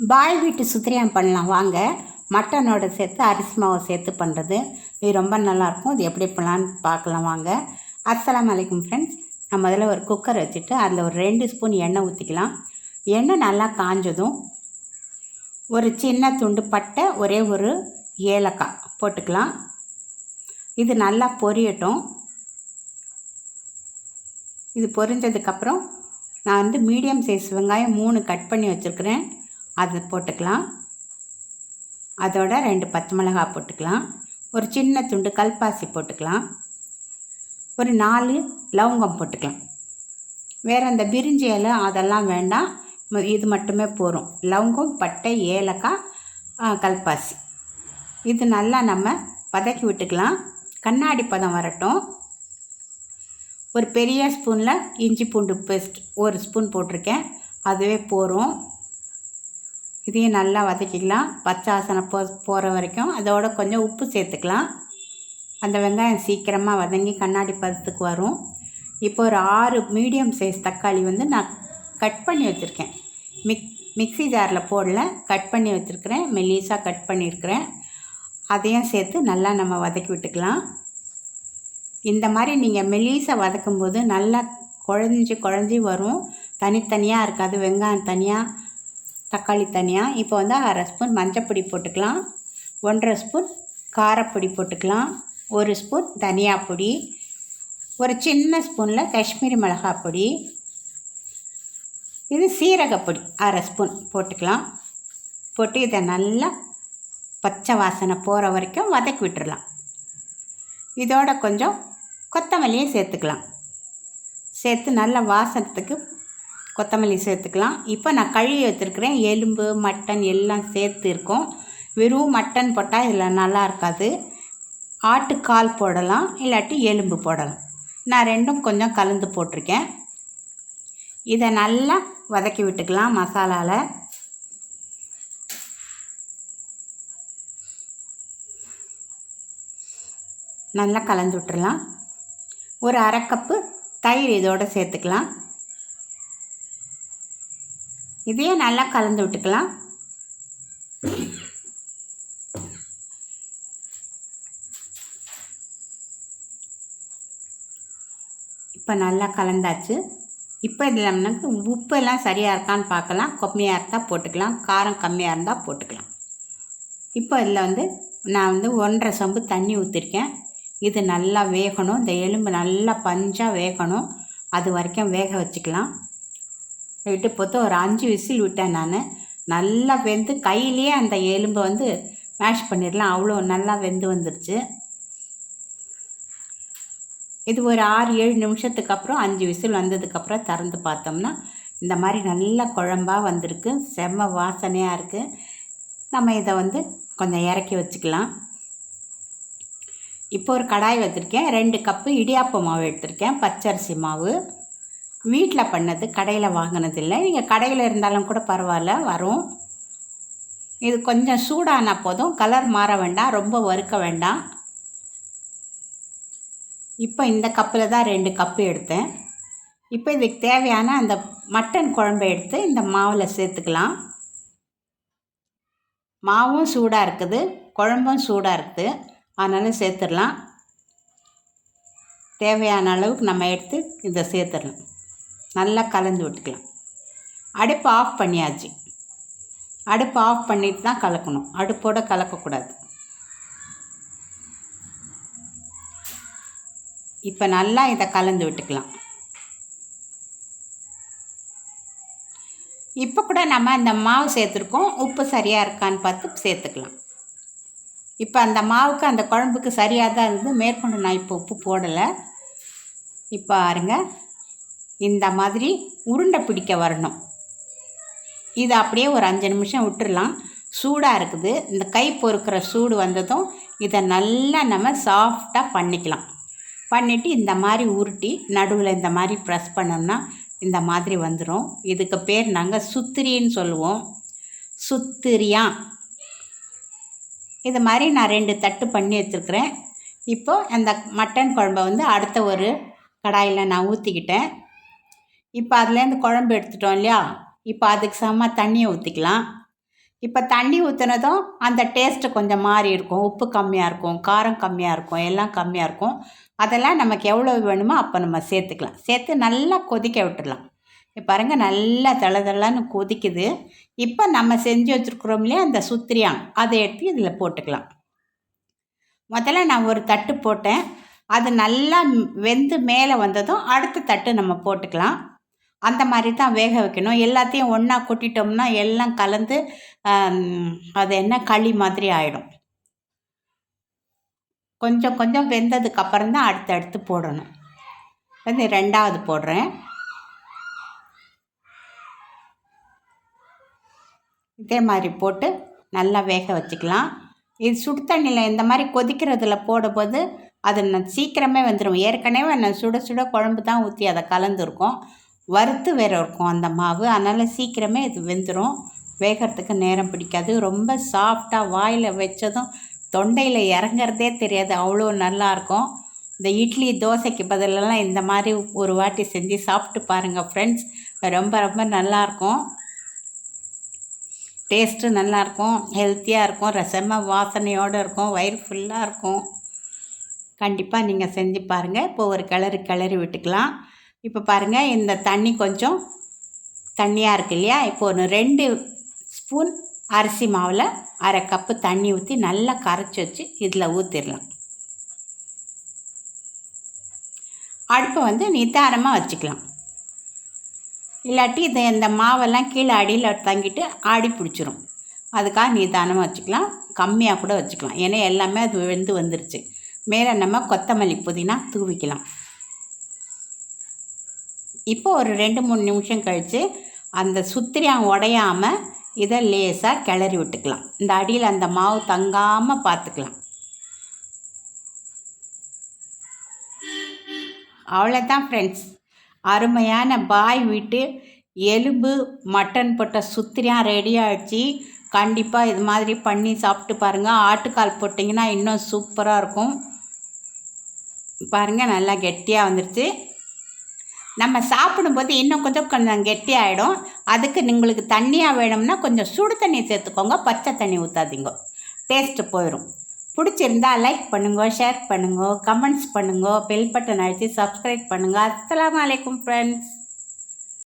பாய் வீட்டு சுத்திரியம் பண்ணலாம். வாங்க. மட்டனோட சேர்த்து அரிசி மாவை சேர்த்து பண்ணுறது இது ரொம்ப நல்லாயிருக்கும் இது எப்படி பண்ணலான்னு பார்க்கலாம். வாங்க. அஸ்லாம் அலைக்கும் ஃப்ரெண்ட்ஸ் நம்ம முதல்ல ஒரு குக்கர் வச்சுட்டு அதில் ஒரு ரெண்டு ஸ்பூன் எண்ணெய் ஊற்றிக்கலாம் எண்ணெய் நல்லா காஞ்சதும் ஒரு சின்ன துண்டு பட்டை ஒரே ஒரு ஏலக்காய் போட்டுக்கலாம். இது நல்லா பொரியட்டும். இது பொரிஞ்சதுக்கப்புறம் நான் வந்து மீடியம் சைஸ் வெங்காயம் மூணு கட் பண்ணி வச்சுருக்கிறேன். அதை போட்டுக்கலாம். அதோட ரெண்டு பச்சை மிளகாய் போட்டுக்கலாம். ஒரு சின்ன துண்டு கல்பாசி போட்டுக்கலாம். ஒரு நாலு லவங்கம் போட்டுக்கலாம். வேறு அந்த பிரிஞ்சி இலை அதெல்லாம் வேண்டாம். இது மட்டுமே போதும். லவங்கம் பட்டை ஏலக்காய் கல்பாசி. இது நல்லா நம்ம வதக்கி விட்டுக்கலாம். கண்ணாடி பதம் வரட்டும். ஒரு பெரிய ஸ்பூனில் இஞ்சி பூண்டு பேஸ்ட் ஒரு ஸ்பூன் போட்டிருக்கேன். அதுவே போதும். இதையும் நல்லா வதக்கிக்கலாம். பச்சை வாசனை போ போகிற வரைக்கும். அதோட கொஞ்சம் உப்பு சேர்த்துக்கலாம். அந்த வெங்காயம் சீக்கிரமாக வதங்கி கண்ணாடி பதத்துக்கு வரும். இப்போ ஒரு ஆறு மீடியம் சைஸ் தக்காளி வந்து நான் கட் பண்ணி வச்சுருக்கேன். மிக் மிக்ஸி ஜாரில் போடல. கட் பண்ணி வச்சுருக்கிறேன். மெல்லிஸாக கட் பண்ணியிருக்கிறேன். அதையும் சேர்த்து நல்லா நம்ம வதக்கி விட்டுக்கலாம். இந்த மாதிரி நீங்கள் மெல்லிஸை வதக்கும்போது நல்லா குழஞ்சி குழஞ்சி வரும். தனித்தனியாக இருக்காது. வெங்காயம் தனியாக தக்காளி தனியாக இப்போ வந்து அரை ஸ்பூன் மஞ்சப்பொடி போட்டுக்கலாம். ஒன்றரை ஸ்பூன் காரப்பொடி போட்டுக்கலாம். ஒரு ஸ்பூன் தனியா பொடி ஒரு சின்ன ஸ்பூனில் காஷ்மீரி மிளகாய் பொடி இது சீரகப்பொடி அரை ஸ்பூன் போட்டுக்கலாம். போட்டு இதை நல்லா பச்சை வாசனை போகிற வரைக்கும் வதக்கி விட்டுறலாம். இதோட கொஞ்சம் கொத்தமல்லியை சேர்த்துக்கலாம். சேர்த்து நல்லா வாசனத்துக்கு கொத்தமல்லி சேர்த்துக்கலாம். இப்போ நான் கழுவி வச்சுருக்கிறேன். எலும்பு மட்டன் எல்லாம் சேர்த்து இருக்கோம். வெறும் மட்டன் போட்டால் இதில் நல்லா இருக்காது. ஆட்டுக்கால் போடலாம். இல்லாட்டி எலும்பு போடலாம். நான் ரெண்டும் கொஞ்சம் கலந்து போட்டிருக்கேன். இதை நல்லா வதக்கி விட்டுக்கலாம் மசாலாவில் நல்லா கலந்து விட்டுறலாம். ஒரு அரை கப்பு தயிர் இதோட சேர்த்துக்கலாம். இதையும் நல்லா கலந்து விட்டுக்கலாம். இப்போ நல்லா கலந்தாச்சு. இப்போ இதில் நமக்கு உப்பு எல்லாம் சரியாக இருக்கான்னு பார்க்கலாம். கம்மியாக இருந்தால் போட்டுக்கலாம். காரம் கம்மியாக இருந்தால் போட்டுக்கலாம். இப்போ இதில் வந்து நான் வந்து ஒன்றரை சொம்பு தண்ணி ஊற்றிருக்கேன் இது நல்லா வேகணும். இந்த எலும்பு நல்லா பஞ்சாக வேகணும். அது வரைக்கும் வேக வச்சுக்கலாம். விட்டு போட்டு ஒரு அஞ்சு விசில் விட்டேன் நான். நல்லா வெந்து கையிலேயே அந்த எலும்பை வந்து மேஷ் பண்ணிடலாம். அவ்வளோ நல்லா வெந்து வந்துருச்சு. இது ஒரு ஆறு ஏழு நிமிஷத்துக்கு அப்புறம் அஞ்சு விசில் வந்ததுக்கப்புறம் திறந்து பார்த்தோம்னா இந்த மாதிரி நல்ல குழம்பா வந்திருக்கு. செம்ம வாசனையாக இருக்குது நம்ம இதை வந்து கொஞ்சம் இறக்கி வச்சுக்கலாம். இப்போ ஒரு கடாய் வச்சுருக்கேன். ரெண்டு கப்பு இடியாப்ப மாவு எடுத்திருக்கேன். பச்சரிசி மாவு. வீட்டில் பண்ணது கடையில் வாங்கினதில்லை. நீங்கள் கடையில் இருந்தாலும் கூட பரவாயில்ல வரும். இது கொஞ்சம் சூடான போதும். கலர் மாற வேண்டாம் ரொம்ப வறுக்க வேண்டாம். இப்போ இந்த கப்பில் தான் ரெண்டு கப்பு எடுத்தேன். இப்போ இதுக்கு தேவையான அந்த மட்டன் குழம்பை எடுத்து இந்த மாவில் சேர்த்துக்கலாம். மாவும் சூடாக இருக்குது குழம்பும் சூடாக இருக்குது. அதனால் சேர்த்துடலாம். தேவையான அளவுக்கு நம்ம எடுத்து இதை சேர்த்துடலாம். நல்லா கலந்து விட்டுக்கலாம். அடுப்பு ஆஃப் பண்ணியாச்சு. அடுப்பு ஆஃப் பண்ணிட்டு தான் கலக்கணும். அடுப்போடு கலக்கக்கூடாது. இப்போ நல்லா இதை கலந்து விட்டுக்கலாம். இப்போ கூட நம்ம இந்த மாவு சேர்த்துருக்கோம். உப்பு சரியாக இருக்கான்னு பார்த்து சேர்த்துக்கலாம். இப்போ அந்த மாவுக்கு அந்த குழம்புக்கு சரியாக தான் இருந்து மேற்கொண்டு நான் இப்போ உப்பு போடலை. இப்போ பாருங்கள் இந்த மாதிரி உருண்டை பிடிக்க வரணும். இது அப்படியே ஒரு அஞ்சு நிமிஷம் விட்டுடலாம் சூடாக இருக்குது. இந்த கை பொறுக்கிற சூடு வந்ததும் இதை நல்லா நம்ம சாஃப்டாக பண்ணிக்கலாம். பண்ணிவிட்டு இந்த மாதிரி உருட்டி நடுவில் இந்த மாதிரி ப்ரெஸ் பண்ணோம்னா இந்த மாதிரி வந்துடும் இதுக்கு பேர் நாங்கள் சுத்திரின்னு சொல்லுவோம். சுத்திரியா. இது மாதிரி நான் ரெண்டு தட்டு பண்ணி வச்சுருக்கிறேன். இப்போது அந்த மட்டன் குழம்பை வந்து அடுத்த ஒரு கடாயில் நான் ஊற்றிக்கிட்டேன் இப்போ அதுலேருந்து குழம்பு எடுத்துட்டோம் இல்லையா? இப்போ அதுக்கு சமமாக தண்ணியை ஊற்றிக்கலாம் இப்போ தண்ணி ஊற்றுனதும் அந்த டேஸ்ட்டு கொஞ்சம் மாறி இருக்கும். உப்பு கம்மியாக இருக்கும் காரம் கம்மியாக இருக்கும் எல்லாம் கம்மியாக இருக்கும். அதெல்லாம் நமக்கு எவ்வளோ வேணுமோ அப்போ நம்ம சேர்த்துக்கலாம். சேர்த்து நல்லா கொதிக்க விட்டுடலாம். இப்போ பாருங்கள் நல்லா தள தளன்னு கொதிக்குது. இப்போ நம்ம செஞ்சு வச்சுருக்குறோம் இல்லையா அந்த சுத்திரியான் அதை எடுத்து இதில் போட்டுக்கலாம். முதல்ல நான் ஒரு தட்டு போட்டேன். அது நல்லா வெந்து மேலே வந்ததும் அடுத்த தட்டு நம்ம போட்டுக்கலாம். அந்த மாதிரி தான் வேக வைக்கணும். எல்லாத்தையும் ஒன்றா கொட்டிட்டோம்னா எல்லாம் கலந்து அது என்ன களி மாதிரி ஆகிடும் கொஞ்சம் கொஞ்சம் வெந்ததுக்கு அப்புறம் தான் அடுத்து அடுத்து போடணும். வந்து ரெண்டாவது போடுறேன். இதே மாதிரி போட்டு நல்லா வேக வச்சுக்கலாம். இது சுடு தண்ணியில் இந்த மாதிரி கொதிக்கிறதுல போடும்போது அது நான் சீக்கிரமே வந்துடும் ஏற்கனவே நான் சுட சுட குழம்பு தான் ஊற்றி அதை கலந்துருக்கோம். வறுத்து வேற இருக்கும் அந்த மாவு. அதனால் சீக்கிரமே இது வெந்துடும் வேகிறதுக்கு நேரம் பிடிக்காது. ரொம்ப சாஃப்டாக வாயில் வச்சதும் தொண்டையில் இறங்குறதே தெரியாது. அவ்வளோ நல்லாயிருக்கும் இந்த இட்லி தோசைக்கு பதிலெல்லாம் இந்த மாதிரி ஒரு வாட்டி செஞ்சு சாப்பிட்டு பாருங்கள் ஃப்ரெண்ட்ஸ் ரொம்ப ரொம்ப நல்லாயிருக்கும் டேஸ்ட்டு நல்லாயிருக்கும் ஹெல்த்தியாக இருக்கும். ரசமாக வாசனையோடு இருக்கும். வயிறு ஃபுல்லாக இருக்கும். கண்டிப்பாக நீங்கள் செஞ்சு பாருங்கள் இப்போ ஒரு கிளறி கிளறி விட்டுக்கலாம். இப்போ பாருங்கள் இந்த தண்ணி கொஞ்சம் தண்ணியாக இருக்கு இல்லையா? இப்போ ஒரு ரெண்டு ஸ்பூன் அரிசி மாவில் அரை கப்பு தண்ணி ஊற்றி நல்லா கரைச்சி வச்சு இதில் ஊற்றிடலாம் அடுப்பை வந்து நிதானமாக வச்சுக்கலாம். இல்லாட்டி இதை இந்த மாவெல்லாம் கீழே அடியில் தங்கிட்டு ஆடி பிடிச்சிரும். அதுக்காக நிதானமாக வச்சுக்கலாம். கம்மியாக கூட வச்சுக்கலாம். ஏன்னா எல்லாமே அது வெந்து வந்துருச்சு. மேலே நம்ம கொத்தமல்லி புதினா தூவிக்கலாம். இப்போ ஒரு ரெண்டு மூணு நிமிஷம் கழித்து அந்த சுத்திரியம் உடையாமல் இதை லேசாக கிளறி விட்டுக்கலாம். இந்த அடியில் அந்த மாவு தங்காமல் பார்த்துக்கலாம். அவ்வளோதான் ஃப்ரெண்ட்ஸ் அருமையான பாய் வீட்டு எலும்பு மட்டன் போட்ட சுத்திரியாக ரெடி ஆகிடுச்சு கண்டிப்பாக இது மாதிரி பண்ணி சாப்பிட்டு பாருங்கள் ஆட்டுக்கால் போட்டிங்கன்னா இன்னும் சூப்பராக இருக்கும். பாருங்கள் நல்லா கெட்டியாக வந்துடுச்சு நம்ம சாப்பிடும்போது இன்னும் கொஞ்சம் கொஞ்சம் கெட்டியாகிடும் அதுக்கு உங்களுக்கு தண்ணியாக வேணும்னா கொஞ்சம் சுடு தண்ணி சேர்த்துக்கோங்க. பச்சை தண்ணி ஊற்றாதீங்க டேஸ்ட்டு போயிடும் பிடிச்சிருந்தா லைக் பண்ணுங்க ஷேர் பண்ணுங்க கமெண்ட்ஸ் பண்ணுங்க பெல் பட்டன் அழைச்சி சப்ஸ்கிரைப் பண்ணுங்கள் அஸ்லாம் வலைக்கம் ஃப்ரெண்ட்ஸ்